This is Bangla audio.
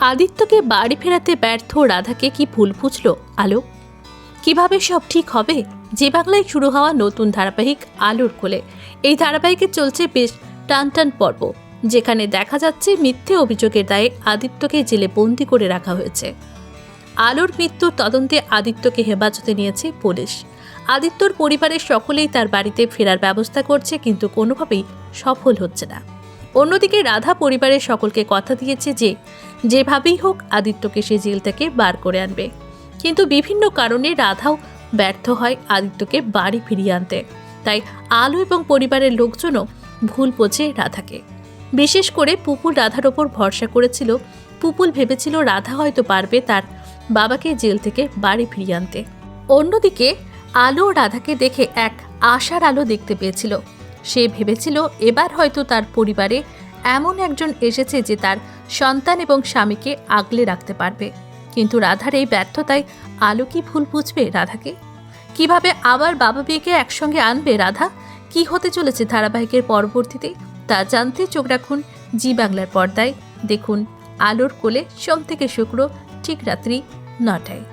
আদিত্যকে বাড়ি ফেরাতে ব্যর্থ রাধাকে কি ভুল বুঝলো? আলো? কীভাবে সব ঠিক হবে? যে বাংলায় শুরু হওয়া নতুন ধারাবাহিক আলোর কোলে। এই ধারাবাহিকে চলছে বেশ টান টান পর্ব, যেখানে দেখা যাচ্ছে মিথ্যে অভিযোগের দায়ে আদিত্যকে জেলে বন্দি করে রাখা হয়েছে। আলোর মৃত্যুর তদন্তে আদিত্যকে হেফাজতে নিয়েছে পুলিশ। আদিত্যর পরিবারের সকলেই তার বাড়িতে ফেরার ব্যবস্থা করছে, কিন্তু কোনোভাবেই সফল হচ্ছে না। অন্যদিকে রাধা পরিবারের সকলকে কথা দিয়েছে যে, যেভাবেই হোক আদিত্যকে সে জেল থেকে বার করে আনবে। কিন্তু বিভিন্ন কারণে রাধাও ব্যর্থ হয় আদিত্যকে বাড়ি ফিরিয়ে আনতে। তাই আলো এবং পরিবারের লোকজনও ভুল বোঝে রাধাকে। বিশেষ করে পুপুল রাধার ওপর ভরসা করেছিল পুপুল ভেবেছিল রাধা হয়তো পারবে তার বাবাকে জেল থেকে বাড়ি ফিরিয়ে আনতে। অন্যদিকে আলো রাধাকে দেখে এক আশার আলো দেখতে পেয়েছিল। সে ভেবেছিল এবার হয়তো তার পরিবারে এমন একজন এসেছে যে তার সন্তান এবং স্বামীকে আগলে রাখতে পারবে। কিন্তু রাধার এই ব্যর্থতায় আলো কি ভুল বুঝবে রাধাকে? কীভাবে আবার বাবা মেয়েকে একসঙ্গে আনবে রাধা? কি হতে চলেছে ধারাবাহিকের পরবর্তীতে? তা জানতে চোখ রাখুন জি বাংলার পর্দায়। দেখুন আলোর কোলে সোম থেকে শুক্র, ঠিক রাত্রি নটায়।